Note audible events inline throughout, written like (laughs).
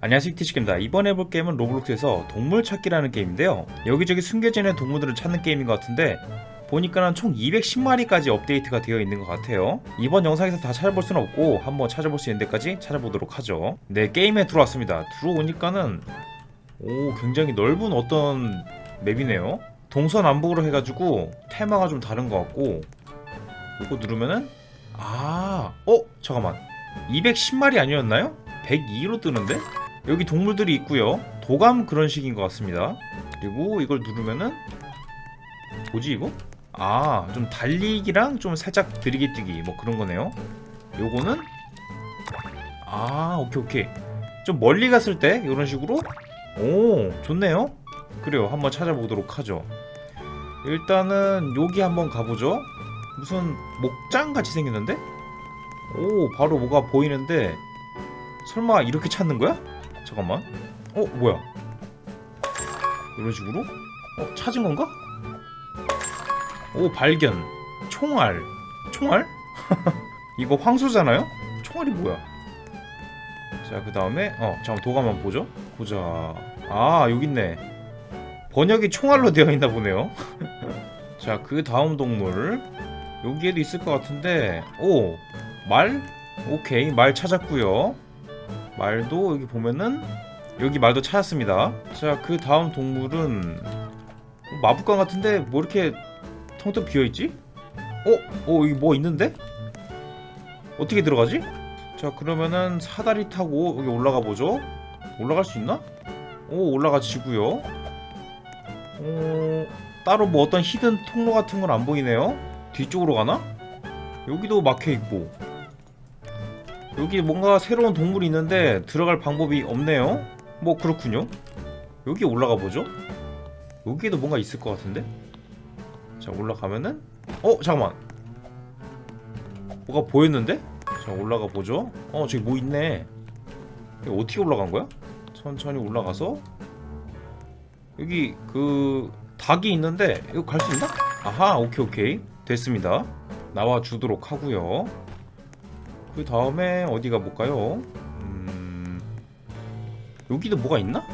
안녕하세요 티치입니다 이번에 해볼 게임은 로블록스에서 동물 찾기라는 게임인데요 여기저기 숨겨져 있는 동물들을 찾는 게임인 것 같은데 보니까는 총 210마리까지 업데이트가 되어 있는 것 같아요 이번 영상에서 다 찾아볼 수는 없고 한번 찾아볼 수 있는 데까지 찾아보도록 하죠 네 게임에 들어왔습니다 들어오니까는 오 굉장히 넓은 어떤 맵이네요 동서남북으로 해가지고 테마가 좀 다른 것 같고 이거 누르면은 아 어? 잠깐만 210마리 아니었나요? 102로 뜨는데? 여기 동물들이 있고요. 도감 그런 식인 것 같습니다. 그리고 이걸 누르면은 뭐지 이거? 아, 좀 달리기랑 좀 살짝 들이기 뛰기 뭐 그런 거네요. 요거는 아, 오케이 오케이. 좀 멀리 갔을 때 이런 식으로 오, 좋네요. 그래요. 한번 찾아보도록 하죠. 일단은 여기 한번 가보죠. 무슨 목장 같이 생겼는데? 오, 바로 뭐가 보이는데 설마 이렇게 찾는 거야? 잠깐만. 어, 뭐야? 이런 식으로? 어, 찾은 건가? 오, 발견. 총알. 총알? (laughs) 이거 황소잖아요? 총알이 뭐야? 자, 그 다음에, 어, 잠깐 도감 한번 보죠. 보자. 아, 여기 있네. 번역이 총알로 되어 있나 보네요. (laughs) 자, 그 다음 동물. 여기에도 있을 것 같은데, 오, 말? 오케이, 말 찾았고요. 말도 여기 보면은 여기 말도 찾았습니다. 자, 그 다음 동물은 마북간 같은데 뭐 이렇게 텅텅 비어 있지? 어? 어, 여기 뭐 있는데? 어떻게 들어가지? 자, 그러면은 사다리 타고 여기 올라가 보죠. 올라갈 수 있나? 오, 올라가지고요. 어, 따로 뭐 어떤 히든 통로 같은 건 안 보이네요. 뒤쪽으로 가나? 여기도 막혀 있고. 여기 뭔가 새로운 동물이 있는데 들어갈 방법이 없네요. 뭐 그렇군요. 여기 올라가 보죠. 여기에도 뭔가 있을 것 같은데. 자 올라가면은 어 잠깐만. 뭐가 보였는데? 자 올라가 보죠. 어 저기 뭐 있네. 어떻게 올라간 거야? 천천히 올라가서 여기 그 닭이 있는데 이거 갈 수 있나? 아하 오케이 오케이 됐습니다. 나와 주도록 하고요. 그 다음에 어디 가볼까요? 음... 여기도 뭐가 있나?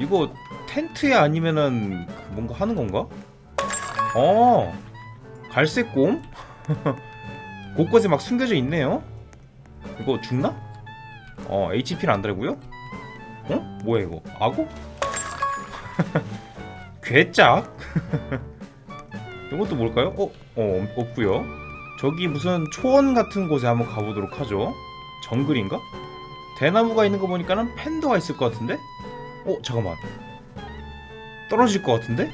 이거 텐트에 아니면은 그 뭔가 하는 건가? 어 갈색 곰? (laughs) 곳곳에 막 숨겨져 있네요. 이거 죽나? 어 HP는 안 달고요? 어? 뭐야 이거? 악어? (laughs) 괴짝? (laughs) 이것도 뭘까요? 어? 어 없고요. 저기 무슨 초원 같은 곳에 한번 가보도록 하죠. 정글인가? 대나무가 있는 거 보니까는 팬더가 있을 것 같은데? 어 잠깐만. 떨어질 것 같은데?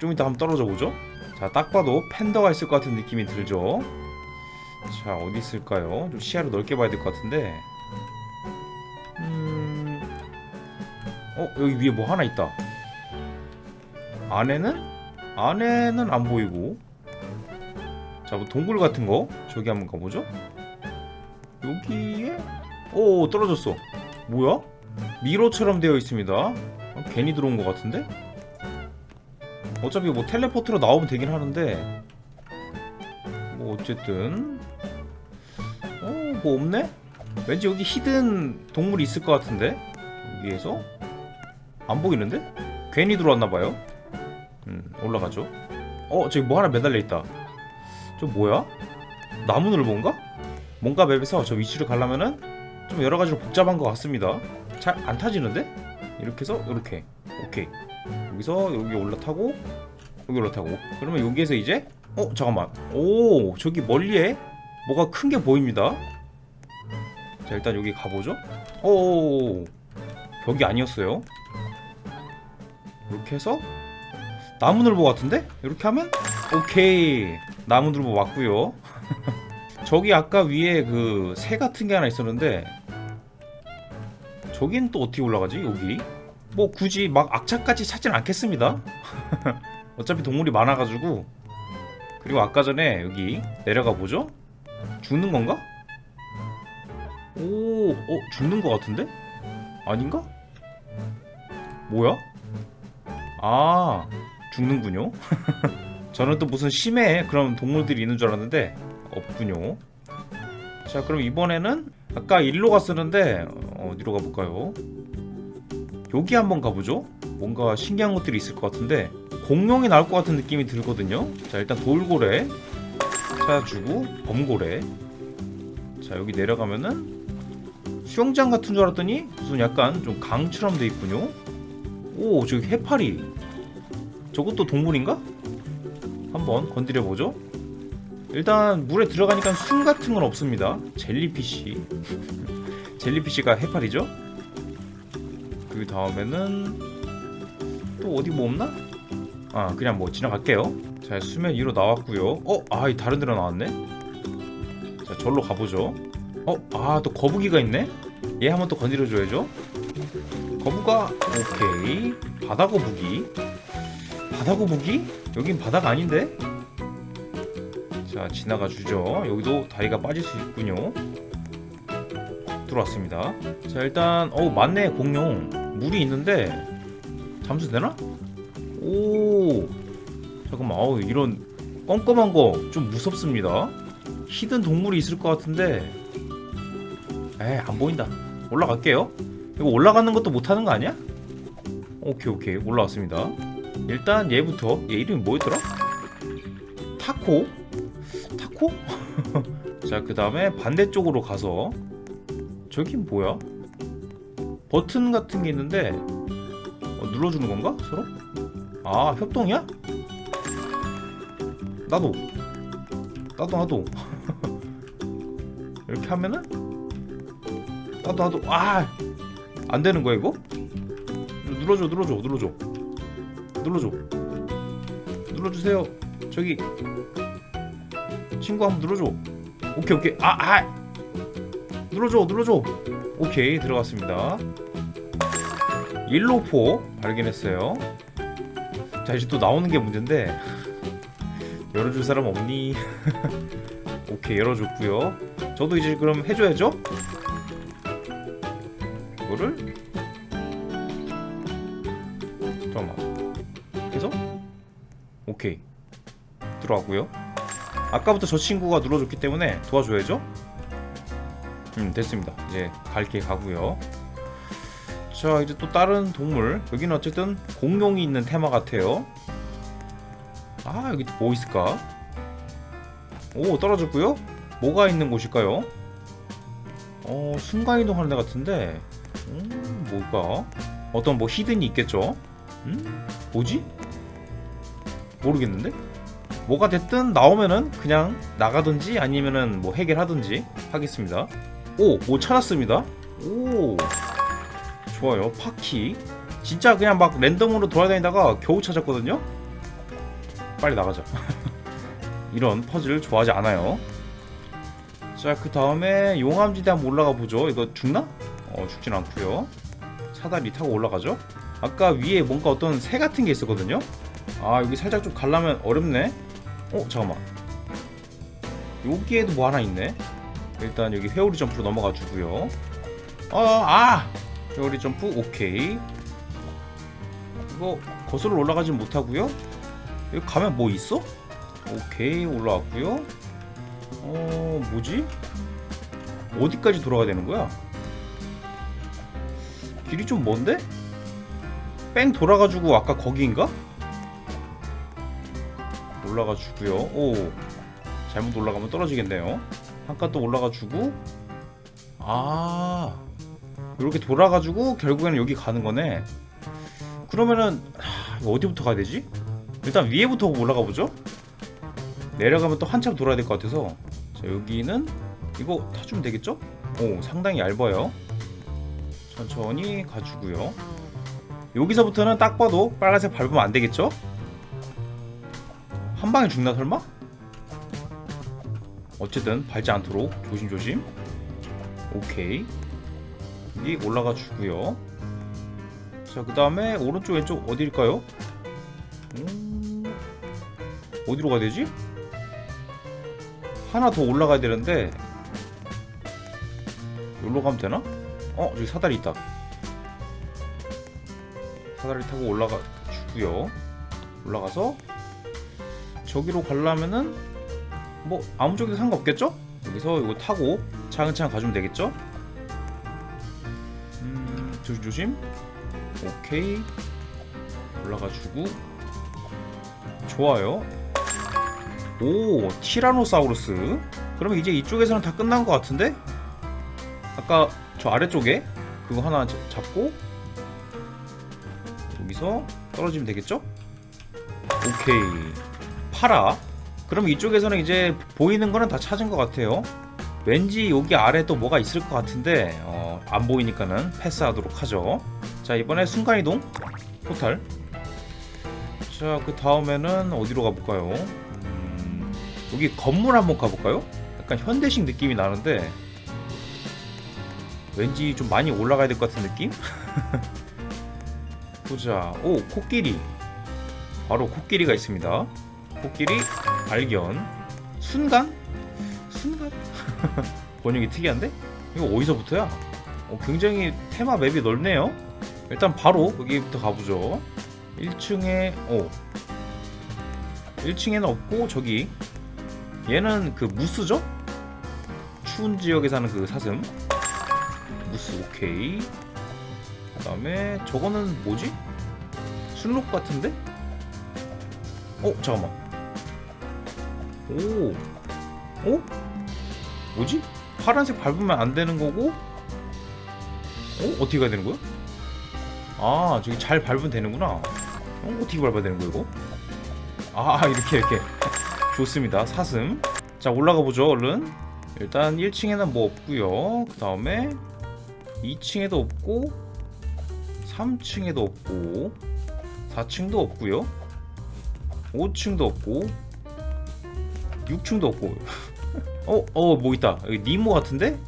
좀 이따 한번 떨어져 보죠. 자, 딱 봐도 팬더가 있을 것 같은 느낌이 들죠. 자, 어디 있을까요? 좀 시야를 넓게 봐야 될 것 같은데. 음, 어 여기 위에 뭐 하나 있다. 안에는 안에는 안 보이고. 자, 뭐 동굴 같은 거 저기 한번 가보죠. 여기에 오 떨어졌어. 뭐야? 미로처럼 되어 있습니다. 어, 괜히 들어온 것 같은데? 어차피 뭐 텔레포트로 나오면 되긴 하는데 뭐 어쨌든 어뭐 없네? 왠지 여기 히든 동물이 있을 것 같은데 여기에서 안 보이는데? 괜히 들어왔나봐요. 음 올라가죠. 어 저기 뭐 하나 매달려 있다. 저 뭐야? 나무 늘보인가? 뭔가 맵에서 저 위치를 가려면은 좀 여러 가지로 복잡한 것 같습니다. 잘 안 타지는데? 이렇게 해서 이렇게 오케이 여기서 여기 올라타고 여기 올라타고 그러면 여기에서 이제 어 잠깐만 오 저기 멀리에 뭐가 큰 게 보입니다. 자 일단 여기 가보죠. 오 벽이 아니었어요. 이렇게 해서 나무 늘보 같은데? 이렇게 하면 오케이 나무 늘보 맞고요. 저기 아까 위에 그 새 같은 게 하나 있었는데 저긴 또 어떻게 올라가지 여기? 뭐 굳이 막 악착같이 찾진 않겠습니다. (laughs) 어차피 동물이 많아가지고 그리고 아까 전에 여기 내려가 보죠. 죽는 건가? 오, 어 죽는 것 같은데? 아닌가? 뭐야? 아 죽는군요. (laughs) 저는 또 무슨 심해 그런 동물들이 있는 줄 알았는데 없군요. 자 그럼 이번에는 아까 일로 갔었는데 어, 어디로 가볼까요? 여기 한번 가보죠. 뭔가 신기한 것들이 있을 것 같은데 공룡이 나올 것 같은 느낌이 들거든요. 자 일단 돌고래 찾아주고 범고래. 자 여기 내려가면은 수영장 같은 줄 알았더니 무슨 약간 좀 강처럼 돼 있군요. 오 저기 해파리. 저것도 동물인가? 한번 건드려 보죠. 일단 물에 들어가니까 숨 같은 건 없습니다. 젤리피쉬. (laughs) 젤리피쉬가 해파리죠? 그 다음에는 또 어디 뭐 없나? 아 그냥 뭐 지나갈게요. 자 수면 위로 나왔고요. 어? 아이 다른 데로 나왔네. 자 절로 가보죠. 어? 아 또 거북이가 있네. 얘 한번 또 건드려줘야죠. 거북아 오케이 바다 거북이. 바다 거북이? 여긴 바다가 아닌데? 자 지나가 주죠. 여기도 다리가 빠질 수 있군요. 들어왔습니다. 자 일단 어 맞네 공룡 물이 있는데 잠수 되나? 오 잠깐만 어우 이런 껌껌한 거 좀 무섭습니다. 히든 동물이 있을 것 같은데 에 안 보인다. 올라갈게요. 이거 올라가는 것도 못하는 거 아니야? 오케이 오케이 올라왔습니다. 일단 얘부터 얘 이름이 뭐였더라? 타코 타코? (laughs) 자 그 다음에 반대쪽으로 가서 저긴 뭐야? 버튼 같은 게 있는데 어, 눌러주는 건가 서로? 아 협동이야? 나도 나도 나도 (laughs) 이렇게 하면은 나도 나도 아 안 되는 거야 이거? 눌러줘 눌러줘 눌러줘 눌러줘. 눌러주세요. 저기. 친구 한번 눌러줘. 오케이 오케이. 아 아. 눌러줘 눌러줘. 오케이 들어갔습니다. 일로포 발견했어요. 자 이제 또 나오는 게 문제인데. (laughs) 열어줄 사람 없니? (laughs) 오케이 열어줬고요. 저도 이제 그럼 해줘야죠? 이거를? 잠깐만 해서 오케이. 들어가고요. 아까부터 저 친구가 눌러줬기 때문에 도와줘야죠? 음 됐습니다. 이제 갈길 가고요. 자 이제 또 다른 동물. 여기는 어쨌든 공룡이 있는 테마 같아요. 아 여기 또 뭐 있을까? 오 떨어졌고요. 뭐가 있는 곳일까요? 어 순간이동 하는 데 같은데. 음 뭘까? 어떤 뭐 히든이 있겠죠? 음 뭐지 모르겠는데 뭐가 됐든 나오면은 그냥 나가든지 아니면은 뭐 해결하든지 하겠습니다 오, 뭐 찾았습니다. 오, 좋아요. 파키. 진짜 그냥 막 랜덤으로 돌아다니다가 겨우 찾았거든요. 빨리 나가자. (laughs) 이런 퍼즐 좋아하지 않아요. 자, 그 다음에 용암지대 한번 올라가 보죠. 이거 죽나? 어, 죽진 않고요. 사다리 타고 올라가죠. 아까 위에 뭔가 어떤 새 같은 게 있었거든요. 아, 여기 살짝 좀 가려면 어렵네. 어, 잠깐만. 여기에도 뭐 하나 있네. 일단 여기 회오리 점프로 넘어가 주고요. 어, 아! 회오리 점프 오케이. 이거 거슬러 올라가진 못하고요. 여기 가면 뭐 있어? 오케이 올라왔고요. 어, 뭐지? 어디까지 돌아가야 되는 거야? 길이 좀 먼데? 뺑 돌아가지고 아까 거기인가? 올라가 주고요. 오, 잘못 올라가면 떨어지겠네요. 한 칸 또 올라가 주고 아 이렇게 돌아가지고 결국에는 여기 가는 거네 그러면은 하, 어디부터 가야 되지? 일단 위에부터 올라가 보죠 내려가면 또 한참 돌아야 될 것 같아서 자 여기는 이거 타주면 되겠죠? 오 상당히 얇아요 천천히 가주고요 여기서부터는 딱 봐도 빨간색 밟으면 안 되겠죠? 한 방에 죽나 설마? 어쨌든 밟지 않도록 조심조심 오케이 여기 올라가 주고요 자 그 다음에 오른쪽 왼쪽 어디일까요? 음... 어디로 가야 되지? 하나 더 올라가야 되는데 여기로 가면 되나? 어 저기 사다리 있다 사다리 타고 올라가 주고요 올라가서 저기로 가려면은 뭐 아무 쪽에도 상관없겠죠? 여기서 이거 타고 차근차근 가주면 되겠죠? 음, 조심 조심. 오케이. 올라가주고. 좋아요. 오, 티라노사우루스. 그러면 이제 이쪽에서는 다 끝난 것 같은데? 아까 저 아래쪽에 그거 하나 자- 잡고 여기서 떨어지면 되겠죠? 오케이. 파라. 그럼 이쪽에서는 이제 보이는 거는 다 찾은 것 같아요. 왠지 여기 아래 또 뭐가 있을 것 같은데 어, 안 보이니까는 패스하도록 하죠. 자 이번에 순간이동 포탈. 자 그 다음에는 어디로 가볼까요? 음, 여기 건물 한번 가볼까요? 약간 현대식 느낌이 나는데 왠지 좀 많이 올라가야 될 것 같은 느낌? (laughs) 보자. 오 코끼리. 바로 코끼리가 있습니다. 코끼리 발견. 순간? 순간? (laughs) 번역이 특이한데? 이거 어디서부터야? 어, 굉장히 테마 맵이 넓네요. 일단 바로 여기부터 가보죠. 1층에 어 1층에는 없고 저기 얘는 그 무스죠? 추운 지역에 사는 그 사슴. 무스 오케이. 그 다음에 저거는 뭐지? 순록 같은데? 어 잠깐만. 오, 어? 뭐지? 파란색 밟으면 안 되는 거고? 어? 어떻게 가야 되는 거야? 아 저기 잘 밟으면 되는구나. 어? 어떻게 밟아야 되는 거야 이거? 아 이렇게 이렇게 (laughs) 좋습니다 사슴. 자 올라가 보죠 얼른. 일단 1층에는 뭐 없고요. 그 다음에 2층에도 없고 3층에도 없고 4층도 없고요. 5층도 없고 6층도 없고 어? 어 뭐 있다 여기 니모 같은데?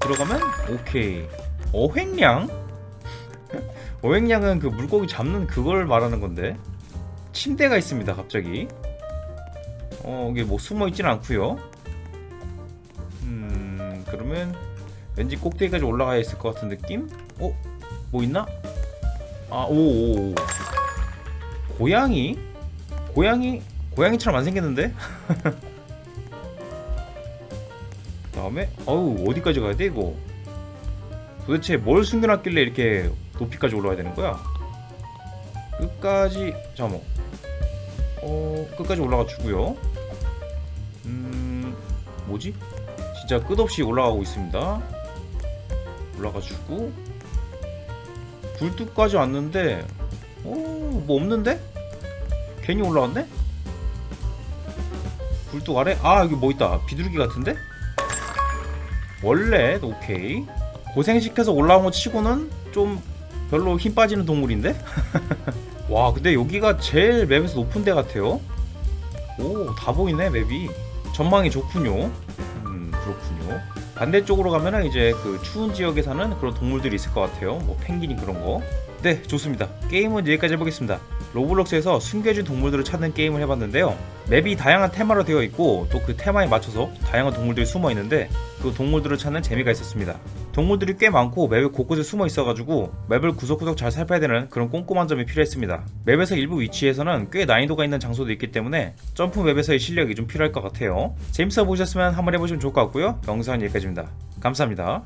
들어가면 오케이 어획량? 어획량은 그 물고기 잡는 그걸 말하는 건데 침대가 있습니다 갑자기 어 이게 뭐 숨어 있진 않고요 음 그러면 왠지 꼭대기까지 올라가야 있을 것 같은 느낌? 어? 뭐 있나? 아오오 고양이? 고양이 고양이처럼 안 생겼는데? 다음에 어우 어디까지 가야 돼 이거? 도대체 뭘 숨겨놨길래 이렇게 높이까지 올라가야 되는 거야? 끝까지 잠깐만 어 끝까지 올라가 주고요 음 뭐지? 진짜 끝없이 올라가고 있습니다 올라가 주고 불뚝까지 왔는데 어뭐 없는데? 괜히 올라왔네? 불뚝 아래? 아 여기 뭐 있다. 비둘기 같은데? 원래 오케이. 고생시켜서 올라온 거 치고는 좀 별로 힘 빠지는 동물인데? (laughs) 와 근데 여기가 제일 맵에서 높은 데 같아요. 오 다 보이네 맵이. 전망이 좋군요. 음 그렇군요. 반대쪽으로 가면은 이제 그 추운 지역에 사는 그런 동물들이 있을 것 같아요. 뭐 펭귄이 그런 거네 좋습니다. 게임은 여기까지 해보겠습니다 로블록스에서 숨겨진 동물들을 찾는 게임을 해봤는데요. 맵이 다양한 테마로 되어 있고 또 그 테마에 맞춰서 다양한 동물들이 숨어 있는데 그 동물들을 찾는 재미가 있었습니다. 동물들이 꽤 많고 맵의 곳곳에 숨어 있어가지고 맵을 구석구석 잘 살펴야 되는 그런 꼼꼼한 점이 필요했습니다. 맵에서 일부 위치에서는 꽤 난이도가 있는 장소도 있기 때문에 점프 맵에서의 실력이 좀 필요할 것 같아요. 재밌어 보셨으면 한번 해보시면 좋을 것 같고요. 영상은 여기까지입니다. 감사합니다.